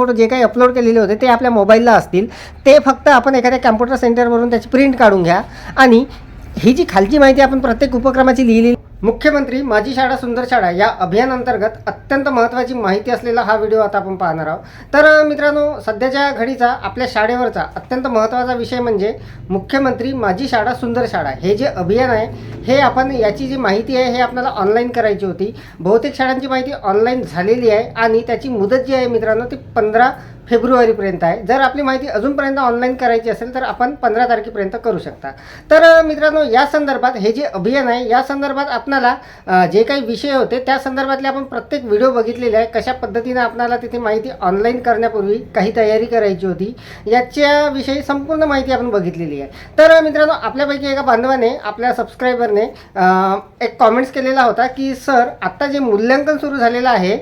Photo जे काही upload केलेले होते ते आपल्या मोबाईलला असतील. ते फक्त आपण एखाद्या कॅम्प्युटर सेंटरवरून त्याची प्रिंट काढून घ्या. आणि ही जी खालची माहिती आपण प्रत्येक उपक्रमाची लिहिली मुख्यमंत्री माझी शाळा सुंदर शाळा या अभियानांतर्गत अत्यंत महत्त्वाची माहिती असलेला हा व्हिडिओ आता आपण पाहणार आहोत. तर मित्रांनो सध्याच्या घडीचा आपल्या शाळेवरचा अत्यंत महत्त्वाचा विषय म्हणजे मुख्यमंत्री माझी शाळा सुंदर शाळा. हे जे अभियान आहे हे आपण याची जी माहिती आहे हे आपल्याला ऑनलाईन करायची होती. बहुतेक शाळांची माहिती ऑनलाईन झालेली आहे आणि त्याची मुदत जी आहे मित्रांनो ती पंधरा फेब्रुवारीपर्यंत आहे. जर आपली माहिती अजूनपर्यंत ऑनलाईन करायची असेल तर आपण पंधरा तारखेपर्यंत करू शकता. तर मित्रांनो या संदर्भात हे जे अभियान आहे या संदर्भात आपणाला जे काही विषय होते त्या संदर्भातले आपण प्रत्येक व्हिडिओ बघितलेले आहे. कशा पद्धतीनं आपणाला तिथे माहिती ऑनलाईन करण्यापूर्वी काही तयारी करायची होती याच्याविषयी संपूर्ण माहिती आपण बघितलेली आहे. तर मित्रांनो आपल्यापैकी एका बांधवाने आपल्या सबस्क्रायबरने एक कॉमेंट्स केलेला होता की सर आत्ता जे मूल्यांकन सुरू झालेलं आहे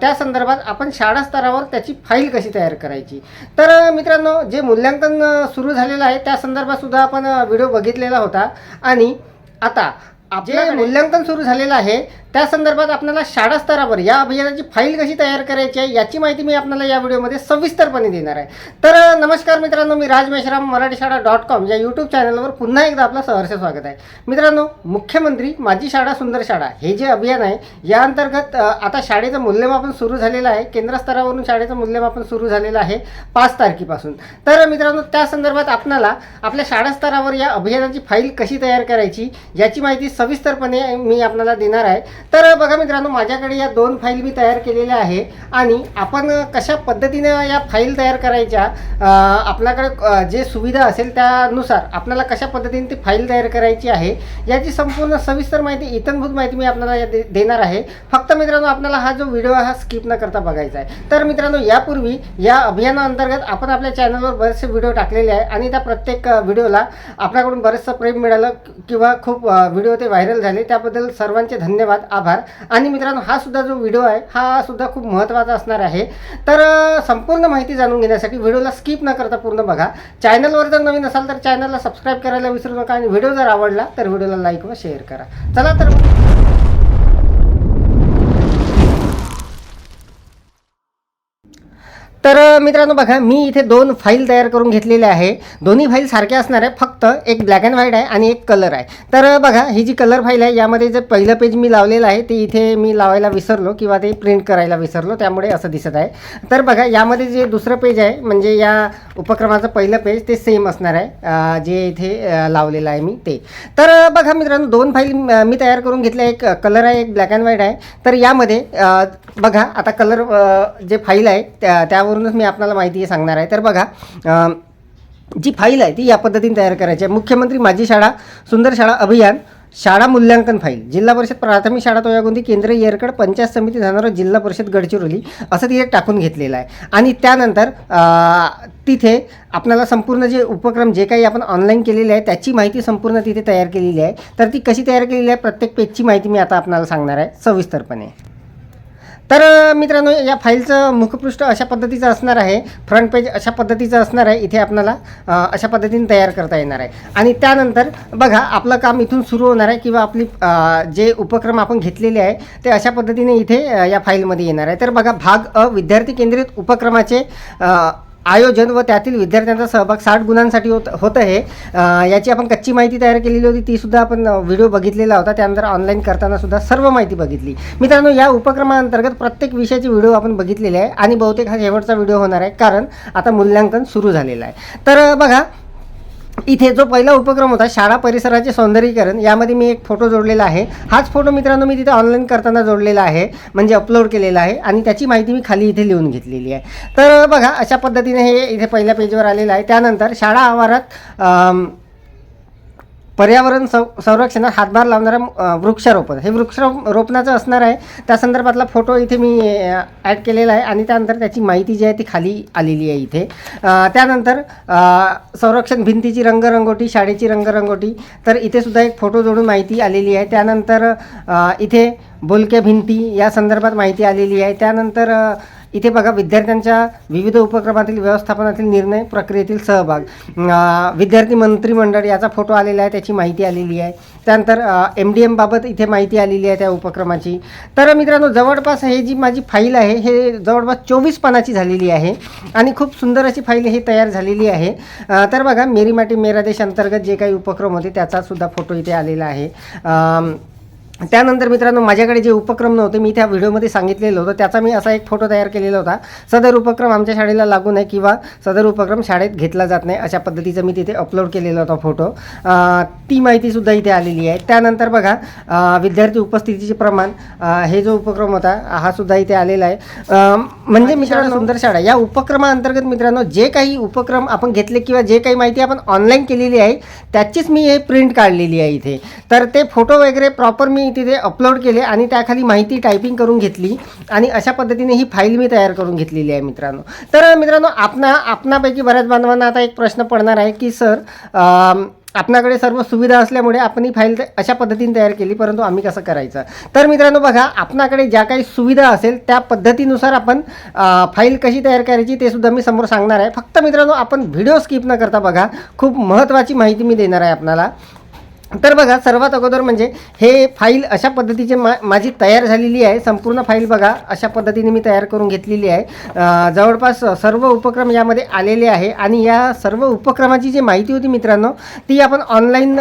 त्या संदर्भात आपण शाळा स्तरावर त्याची फाईल कशी तयार करायची. तर मित्रांनो जे मूल्यांकन सुरू झालेलं आहे त्या संदर्भात सुद्धा आपण व्हिडिओ बघितलेला होता. आणि आता जे मूल्यांकन सुरू झालेलं आहे त्या संदर्भात आपल्याला शाळा स्तरावर या अभियानाची फाईल कशी तयार करायची आहे याची माहिती मी आपल्याला या व्हिडिओमध्ये सविस्तरपणे देणार आहे. तर नमस्कार मित्रांनो मी राज मेश्राम मराठी शाळा डॉट कॉम या यूट्यूब चॅनलवर पुन्हा एकदा आपलं सहर्ष स्वागत आहे. मित्रांनो मुख्यमंत्री माझी शाळा सुंदर शाळा हे जे अभियान आहे या अंतर्गत आता शाळेचं मूल्यमापन सुरू झालेलं आहे केंद्र स्तरावरून शाळेचं मूल्यमापन सुरू झालेलं आहे पाच तारखेपासून. तर मित्रांनो त्या संदर्भात आपणाला आपल्या शाळा स्तरावर या अभियानाची फाईल कशी तयार करायची याची माहिती सविस्तरपणे मी आपल्याला देणार आहे. तर बघा मित्रांनो माझ्याकडे या दोन फाईल मी तयार केलेल्या आहे आणि आपण कशा पद्धतीनं या फाईल तयार करायच्या आपल्याकडे जे सुविधा असेल त्यानुसार आपल्याला कशा पद्धतीने ती फाईल तयार करायची आहे याची संपूर्ण सविस्तर माहिती इतनभूत माहिती मी आपल्याला या दे देणार आहे. फक्त मित्रांनो आपल्याला हा जो व्हिडिओ हा स्किप न करता बघायचा आहे. तर मित्रांनो यापूर्वी या अभियानाअंतर्गत आपण आपल्या चॅनलवर बरेचसे व्हिडिओ टाकलेले आहे आणि त्या प्रत्येक व्हिडिओला आपल्याकडून बरेचसं प्रेम मिळालं किंवा खूप व्हिडिओ ते व्हायरल झाले त्याबद्दल सर्वांचे धन्यवाद आभार. आणि मित्रांनो हा सुद्धा जो व्हिडिओ आहे हा सुद्धा खूप महत्त्वाचा असणार आहे. तर संपूर्ण माहिती जाणून घेण्यासाठी व्हिडिओला स्किप न करता पूर्ण बघा. चॅनलवर जर नवीन असाल तर चॅनलला सबस्क्राईब करायला विसरू नका आणि व्हिडिओ जर आवडला तर व्हिडिओला लाईक व शेअर करा. चला तर तर मित्रांनो बघा मी इथे दोन फाईल तयार करून घेतलेल्या आहे. दोन्ही फाईल सारख्या असणार आहे फक्त एक ब्लॅक अँड व्हाईट आहे आणि एक कलर आहे. तर बघा ही जी कलर फाईल आहे यामध्ये जे पहिलं पेज मी लावलेलं आहे ते इथे मी लावायला विसरलो किंवा ते प्रिंट करायला विसरलो त्यामुळे असं दिसत आहे. तर बघा यामध्ये जे दुसरं पेज आहे म्हणजे या उपक्रमाचं पहिलं पेज ते सेम असणार आहे जे इथे लावलेलं आहे मी ते. तर बघा मित्रांनो दोन फाईल मी तयार करून घेतल्या. एक कलर आहे एक ब्लॅक अँड व्हाईट आहे. तर यामध्ये बघा आता कलर जे फाईल आहे त्या त्यावरूनच मी आपल्याला माहिती सांगणार आहे. तर बघा जी फाईल आहे ती या पद्धतीने तयार करायची आहे. मुख्यमंत्री माझी शाळा सुंदर शाळा अभियान शाळा मूल्यांकन फाईल. जिल्हा परिषद प्राथमिक शाळा तोयागुंदी केंद्रीय येरकड पंचायत समिती जाणारं जिल्हा परिषद गडचिरोली असं तिथे टाकून घेतलेलं आहे. आणि त्यानंतर तिथे आपल्याला संपूर्ण जे उपक्रम जे काही आपण ऑनलाईन केलेले आहे त्याची माहिती संपूर्ण तिथे तयार केलेली आहे. तर ती कशी तयार केलेली आहे प्रत्येक पेजची माहिती मी आता आपल्याला सांगणार आहे सविस्तरपणे. तर मित्रांनो या फाईलचं मुखपृष्ठ अशा पद्धतीचं असणार आहे. फ्रंट पेज अशा पद्धतीचं असणार आहे. इथे आपल्याला अशा पद्धतीने तयार करता येणार आहे. आणि त्यानंतर बघा आपलं काम इथून सुरू होणार आहे किंवा आपली जे उपक्रम आपण घेतलेले आहे ते अशा पद्धतीने इथे या फाईलमध्ये येणार आहे. तर बघा भाग अ विद्यार्थी केंद्रित उपक्रमाचे आयोजन व त्यातील विद्यार्थ्यांचा सहभाग साठ गुणांसाठी होत होतं हे याची आपण कच्ची माहिती तयार केलेली होती ती सुद्धा आपण व्हिडिओ बघितलेला होता. त्यानंतर ऑनलाईन करताना सुद्धा सर्व माहिती बघितली. मित्रांनो या उपक्रमाअंतर्गत प्रत्येक विषयाची व्हिडिओ आपण बघितलेले आहे आणि बहुतेक हा शेवटचा व्हिडिओ होणार आहे कारण आता मूल्यांकन सुरू झालेलं आहे. तर बघा इथे जो पहिला उपक्रम होता शाळा परिसराचे सौंदर्यीकरण यामध्ये मी एक फोटो जोडलेला आहे. हाच फोटो मित्रांनो मी तिथे ऑनलाईन करताना जोडलेला आहे म्हणजे अपलोड केलेला आहे आणि त्याची माहिती मी खाली इथे लिहून घेतलेली आहे. तर बघा अशा पद्धतीने हे इथे पहिल्या पेजवर आलेलं आहे. त्यानंतर शाळा आवारात पर्यावरण सं संरक्षणात हातभार लावणारं वृक्षारोपण. हे वृक्षारोपणाचं असणार आहे. त्या संदर्भातला फोटो इथे मी ॲड केलेला आहे आणि त्यानंतर त्याची माहिती जी आहे ती खाली आलेली आहे इथे. त्यानंतर संरक्षण भिंतीची रंगरंगोटी शाळेची रंगरंगोटी. तर इथे सुद्धा एक फोटो जोडून माहिती आलेली आहे. त्यानंतर इथे बोलक्या भिंती या संदर्भात माहिती आलेली आहे. त्यानंतर इथे बघा विद्यार्थ्यांच्या विविध उपक्रमातील व्यवस्थापनातील निर्णय प्रक्रियेतील सहभाग. विद्यार्थी मंत्रिमंडळ याचा फोटो आलेला आहे त्याची माहिती आलेली आहे. त्यानंतर एम डी एमबाबत इथे माहिती आलेली आहे त्या उपक्रमाची. तर मित्रांनो जवळपास हे जी माझी फाईल आहे हे जवळपास चोवीस पानाची झालेली आहे आणि खूप सुंदर अशी फाईल ही तयार झालेली आहे. तर बघा मेरी माटी मेरा देश अंतर्गत जे काही उपक्रम होते त्याचा सुद्धा फोटो इथे आलेला आहे. त्यानंतर मित्रांनो माझ्याकडे जे उपक्रम नव्हते मी त्या व्हिडिओमध्ये सांगितलेलं होतं. त्याचा मी असा एक फोटो तयार केलेला होता. सदर उपक्रम आमच्या शाळेला लागू नाही किंवा सदर उपक्रम शाळेत घेतला जात नाही अशा पद्धतीचा मी तिथे अपलोड केलेला होता फोटो ती माहितीसुद्धा इथे आलेली आहे. त्यानंतर बघा विद्यार्थी उपस्थितीचे प्रमाण हे जो उपक्रम होता हा सुद्धा इथे आलेला आहे. म्हणजे मित्रांनो सुंदर शाळा. या उपक्रमाअंतर्गत मित्रांनो जे काही उपक्रम आपण घेतले किंवा जे काही माहिती आपण ऑनलाईन केलेली आहे त्याचीच मी हे प्रिंट काढलेली आहे इथे. तर ते फोटो वगैरे प्रॉपर मी मी तिथे अपलोड केले आणि त्याखाली माहिती टायपिंग करून घेतली आणि अशा पद्धतीने ही फाईल मी तयार करून घेतलेली आहे मित्रांनो. तर मित्रांनो आपणा आपणापैकी बऱ्याच बांधवांना आता एक प्रश्न पडणार आहे की सर आपणाकडे सर्व सुविधा असल्यामुळे आपण ही फाईल त- अशा पद्धतीने तयार केली परंतु आम्ही कसं करायचं? तर मित्रांनो बघा आपणाकडे ज्या काही सुविधा असेल त्या पद्धतीनुसार आपण फाईल कशी तयार करायची ते सुद्धा मी समोर सांगणार आहे. फक्त मित्रांनो आपण व्हिडिओ स्किप न करता बघा खूप महत्त्वाची माहिती मी देणार आहे आपणाला. तर बघा सर्वात अगोदर म्हणजे हे फाईल अशा पद्धतीचे मा माझी तयार झालेली आहे. संपूर्ण फाईल बघा अशा पद्धतीने मी तयार करून घेतलेली आहे. जवळपास सर्व उपक्रम यामध्ये आलेले आहे आणि या सर्व उपक्रमाची जी माहिती होती मित्रांनो ती आपण ऑनलाईन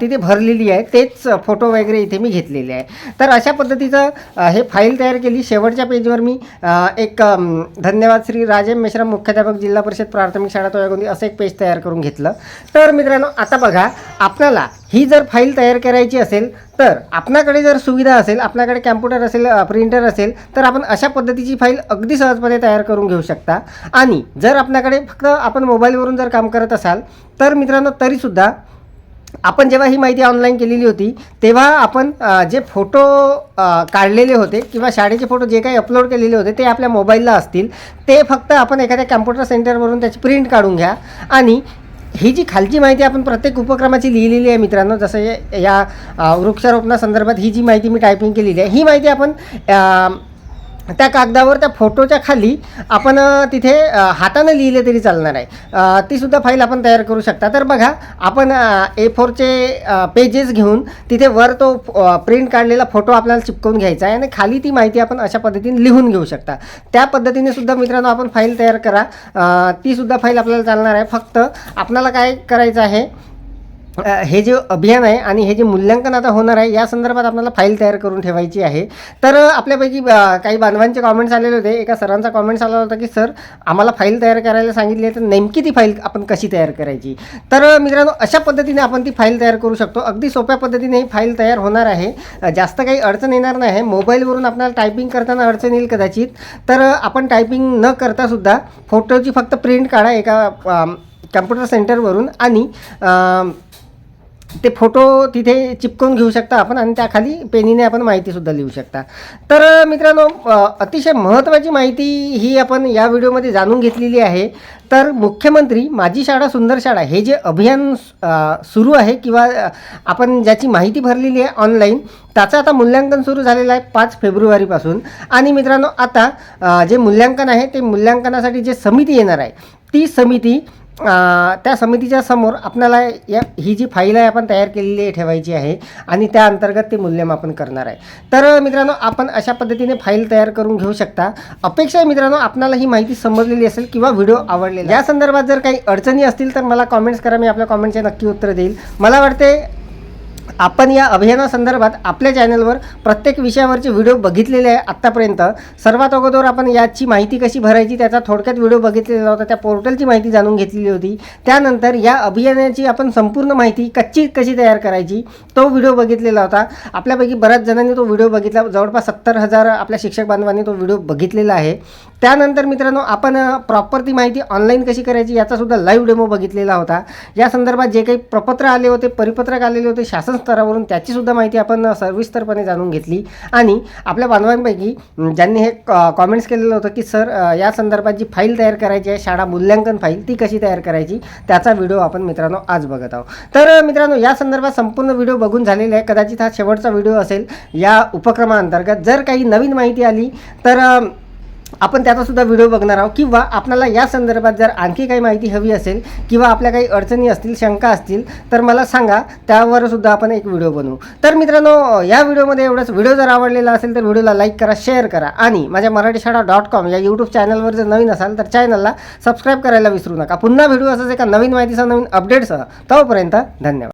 तिथे भरलेली आहे. तेच फोटो वगैरे इथे मी घेतलेले आहे. तर अशा पद्धतीचं हे फाईल तयार केली. शेवटच्या पेजवर मी एक धन्यवाद श्री राजेम मेश्राम मुख्याध्यापक जिल्हा परिषद प्राथमिक शाळा तोयागोंदी असं एक पेज तयार करून घेतलं. तर मित्रांनो आता बघा आपल्याला ही जर फाईल तयार करायची असेल तर आपल्याकडे जर सुविधा असेल आपल्याकडे कॅम्प्युटर असेल प्रिंटर असेल तर आपण अशा पद्धतीची फाईल अगदी सहजपणे तयार करून घेऊ शकता. आणि जर आपल्याकडे फक्त आपण मोबाईलवरून जर काम करत असाल तर मित्रांनो तरीसुद्धा आपण जेव्हा ही माहिती ऑनलाईन केलेली होती तेव्हा आपण जे फोटो काढलेले होते किंवा शाळेचे फोटो जे काही अपलोड केलेले होते ते आपल्या मोबाईलला असतील ते फक्त आपण एखाद्या कॅम्प्युटर सेंटरवरून त्याची प्रिंट काढून घ्या. आणि ही जी खालची माहिती आपण प्रत्येक उपक्रमाची लिहिलेली आहे मित्रांनो जसं हे- या वृक्षारोपणासंदर्भात ही जी माहिती मी टायपिंग केलेली आहे ही माहिती आपण त्या कागदावर त्या फोटोच्या खाली आपण तिथे हातानं लिहिले तरी चालणार आहे. तीसुद्धा ती सुद्धा फाईल आपण तयार करू शकता. तर बघा आपण ए फोरचे पेजेस घेऊन तिथे वर तो प्रिंट काढलेला फोटो आपल्याला चिपकवून घ्यायचा आहे आणि खाली ती माहिती आपण अशा पद्धतीने लिहून घेऊ शकता. त्या पद्धतीने सुद्धा मित्रांनो आपण फाईल तयार करा. तीसुद्धा ती सुद्धा फाईल आपल्याला चालणार आहे. फक्त आपल्याला काय करायचं आहे हे. जे अभियान आहे आणि हे जे मूल्यांकन आता होणार आहे या संदर्भात आपल्याला फाईल तयार करून ठेवायची आहे. तर आपल्यापैकी काही बांधवांचे कॉमेंट्स आलेले होते. एका सरांचा कॉमेंट्स आला होता की सर आम्हाला फाईल तयार करायला सांगितली आहे तर नेमकी ती फाईल आपण कशी तयार करायची? तर मित्रांनो अशा पद्धतीने आपण ती फाईल तयार करू शकतो. अगदी सोप्या पद्धतीने ही फाईल तयार होणार आहे. जास्त काही अडचण येणार नाही. आहे मोबाईलवरून आपल्याला टायपिंग करताना अडचण येईल कदाचित. तर आपण टायपिंग न करतासुद्धा फोटोची फक्त प्रिंट काढा एका कम्प्युटर सेंटरवरून आणि ते फोटो तिथे चिपकवून घेऊ शकता आपण आणि त्याखाली पेनीने आपण माहितीसुद्धा लिहू शकता. तर मित्रांनो अतिशय महत्त्वाची माहिती ही आपण या व्हिडिओमध्ये जाणून घेतलेली आहे. तर मुख्यमंत्री माझी शाळा सुंदर शाळा हे जे अभियान सुरू आहे किंवा आपण ज्याची माहिती भरलेली आहे ऑनलाईन त्याचं आता मूल्यांकन सुरू झालेलं आहे पाच फेब्रुवारीपासून. आणि मित्रांनो आता जे मूल्यांकन आहे ते मूल्यांकनासाठी जे समिती येणार आहे ती समिती त्या समितीच्या समोर आपल्याला या ही जी फाईल आहे आपण तयार केलेली आहे ठेवायची आहे आणि त्या अंतर्गत ते मूल्यमापन करणार आहे. तर मित्रांनो आपण अशा पद्धतीने फाईल तयार करून घेऊ शकता. अपेक्षा आहे मित्रांनो आपल्याला ही माहिती समजलेली असेल किंवा व्हिडिओ आवडलेला. या संदर्भात जर काही अडचणी असतील तर मला कॉमेंट्स करा. मी आपल्या कॉमेंटचे नक्की उत्तर देईल. मला वाटते आपण या अभियानासंदर्भात आपल्या चॅनलवर प्रत्येक विषयावरचे व्हिडिओ बघितलेले आहे आत्तापर्यंत. सर्वात अगोदर आपण याची माहिती कशी भरायची त्याचा थोडक्यात व्हिडिओ बघितलेला होता त्या पोर्टलची माहिती जाणून घेतलेली होती. त्यानंतर या अभियानाची आपण संपूर्ण माहिती कच्ची कशी तयार करायची तो व्हिडिओ बघितलेला होता. आपल्यापैकी बऱ्याच जणांनी तो व्हिडिओ बघितला जवळपास सत्तर हजार आपल्या शिक्षक बांधवांनी तो व्हिडिओ बघितलेला आहे. त्यानंतर मित्रांनो आपण प्रॉपर ती माहिती ऑनलाईन कशी करायची याचासुद्धा लाईव्ह डेमो बघितलेला होता. या संदर्भात जे काही प्रपत्र आले होते परिपत्रक आलेले होते शासन स्तरावरून त्याचीसुद्धा माहिती आपण सर्विस्तरपणे सविस्तरपणे जाणून घेतली. आणि आपल्या बांधवांपैकी ज्यांनी हे कॉमेंट्स केलेलं होतं की सर या संदर्भात जी फाईल तयार करायची आहे शाळा मूल्यांकन फाईल ती कशी तयार करायची? त्याचा व्हिडिओ आपण मित्रांनो आज बघत आहोत. तर मित्रांनो या संदर्भात संपूर्ण व्हिडिओ बघून झालेला आहे. कदाचित हा शेवटचा व्हिडिओ असेल या उपक्रमाअंतर्गत जर काही नवीन माहिती आली तर आपण त्याचा सुद्धा व्हिडिओ बघणार आहोत. किंवा आपल्याला या संदर्भात जर आणखी काही माहिती हवी असेल किंवा आपल्या काही अडचणी असतील शंका असतील तर मला सांगा. त्यावर सुद्धा आपण एक व्हिडिओ बनवू. तर मित्रांनो या व्हिडिओमध्ये एवढंच. व्हिडिओ जर आवडलेला असेल तर व्हिडिओला लाईक करा शेअर करा. आणि माझ्या मराठी शाळा डॉट कॉम या यूट्यूब चॅनलवर जर नवीन असाल तर चॅनलला सबस्क्राईब करायला विसरू नका. पुन्हा व्हिडिओ असंच एका नवीन माहितीसह नवीन अपडेटसह तोपर्यंत धन्यवाद.